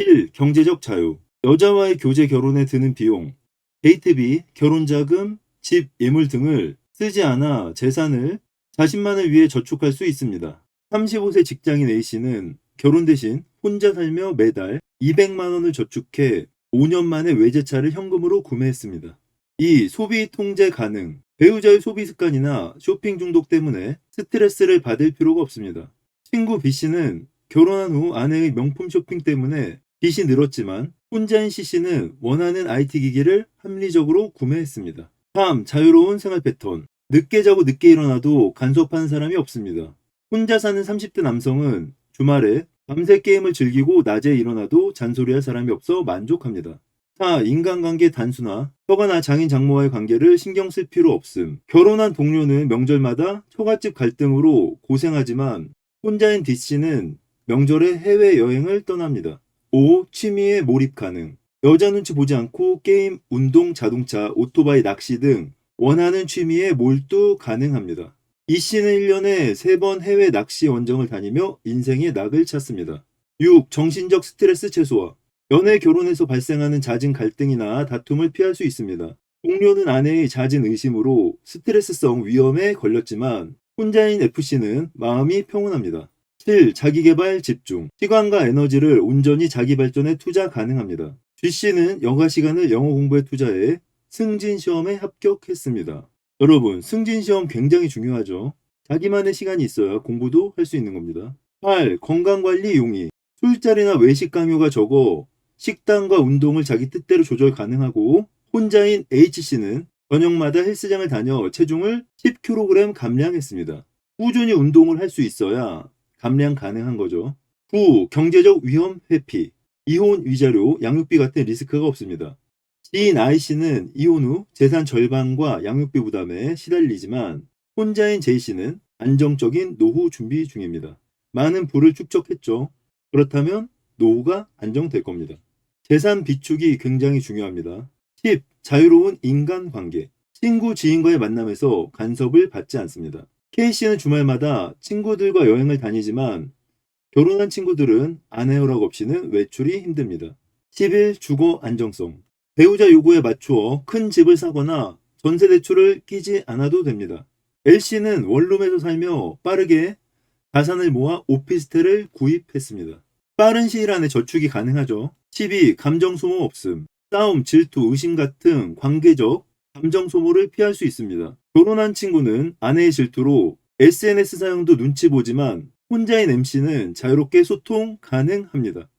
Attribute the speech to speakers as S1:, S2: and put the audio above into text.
S1: 1. 경제적 자유. 여자와의 교제 결혼에 드는 비용, 데이트비, 결혼자금, 집, 예물 등을 쓰지 않아 재산을 자신만을 위해 저축할 수 있습니다. 35세 직장인 A씨는 결혼 대신 혼자 살며 매달 200만 원을 저축해 5년 만에 외제차를 현금으로 구매했습니다. 2. 소비 통제 가능. 배우자의 소비 습관이나 쇼핑 중독 때문에 스트레스를 받을 필요가 없습니다. 친구 B씨는 결혼한 후 아내의 명품 쇼핑 때문에 빚이 늘었지만 혼자인 C씨는 원하는 IT 기기를 합리적으로 구매했습니다. 3. 자유로운 생활 패턴. 늦게 자고 늦게 일어나도 간섭하는 사람이 없습니다. 혼자 사는 30대 남성은 주말에 밤새 게임을 즐기고 낮에 일어나도 잔소리할 사람이 없어 만족합니다. 4. 인간관계 단순화. 혀가나 장인 장모와의 관계를 신경 쓸 필요 없음. 결혼한 동료는 명절마다 처갓집 갈등으로 고생하지만 혼자인 D씨는 명절에 해외여행을 떠납니다. 5. 취미에 몰입 가능. 여자 눈치 보지 않고 게임, 운동, 자동차, 오토바이, 낚시 등 원하는 취미에 몰두 가능합니다. 이 씨는 1년에 3번 해외 낚시 원정을 다니며 인생의 낙을 찾습니다. 6. 정신적 스트레스 최소화. 연애 결혼에서 발생하는 잦은 갈등이나 다툼을 피할 수 있습니다. 동료는 아내의 잦은 의심으로 스트레스성 위험에 걸렸지만 혼자인 FC는 마음이 평온합니다. 7. 자기개발 집중. 시간과 에너지를 온전히 자기 발전에 투자 가능합니다. G씨는 여가 시간을 영어 공부에 투자해 승진 시험에 합격했습니다. 여러분, 승진 시험 굉장히 중요하죠. 자기만의 시간이 있어야 공부도 할 수 있는 겁니다. 8. 건강관리 용이. 술자리나 외식 강요가 적어 식단과 운동을 자기 뜻대로 조절 가능하고 혼자인 H씨는 저녁마다 헬스장을 다녀 체중을 10kg 감량했습니다. 꾸준히 운동을 할 수 있어야 감량 가능한 거죠. 9. 경제적 위험 회피. 이혼 위자료, 양육비 같은 리스크가 없습니다. 지인 I씨는 이혼 후 재산 절반과 양육비 부담에 시달리지만 혼자인 J씨는 안정적인 노후 준비 중입니다. 많은 부를 축적했죠. 그렇다면 노후가 안정될 겁니다. 재산 비축이 굉장히 중요합니다. 10. 자유로운 인간관계. 친구, 지인과의 만남에서 간섭을 받지 않습니다. K씨는 주말마다 친구들과 여행을 다니지만 결혼한 친구들은 아내 허락 없이는 외출이 힘듭니다. 11. 주거 안정성. 배우자 요구에 맞추어 큰 집을 사거나 전세 대출을 끼지 않아도 됩니다. L씨는 원룸에서 살며 빠르게 자산을 모아 오피스텔을 구입했습니다. 빠른 시일 안에 저축이 가능하죠. 12. 감정 소모 없음. 싸움, 질투, 의심 같은 관계적 감정 소모를 피할 수 있습니다. 결혼한 친구는 아내의 질투로 SNS 사용도 눈치 보지만 혼자인 MC는 자유롭게 소통 가능합니다.